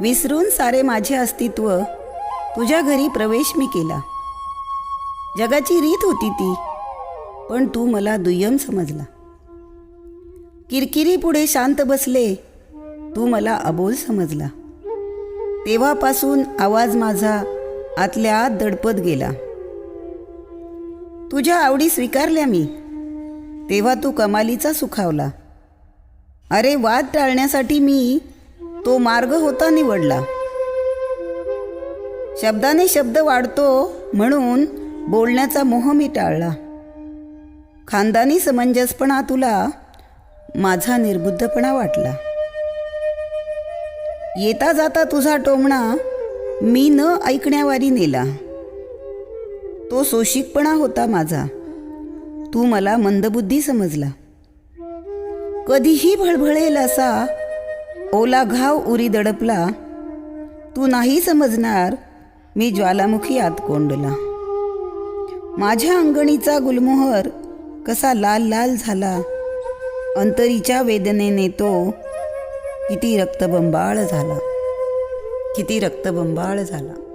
विसरून सारे माझे अस्तित्व तुझ्या घरी प्रवेश मी केला. जगाची रीत होती ती पण तू मला दुय्यम समजला. किरकिरी पुढे शांत बसले तू मला अबोल समजला. तेव्हापासून आवाज माझा आतल्या आत दडपत गेला. तुझ्या आवडी स्वीकारल्या मी तेव्हा तू कमालीचा सुखावला. अरे वाद टाळण्यासाठी मी तो मार्ग होता निवडला. शब्दाने शब्द वाढतो म्हणून बोलण्याचा मोह मी टाळला खानदानी समंजसपणा तुला माझा निर्बुद्धपणा वाटला. येता जाता तुझा टोमणा मी न ऐकण्यावारी नेला. तो सोशिकपणा होता माझा. तू मला मंदबुद्धी समजला. कधीही भळभळेल असा ओला घाव उरी दडपला. तू नाही समजणार मी ज्वालामुखी आत कोंडला. माझ्या अंगणीचा गुलमोहर कसा लाल लाल झाला. अंतरीच्या वेदनेने तो किती रक्तबंबाळ झाला. किती रक्तबंबाळ झाला.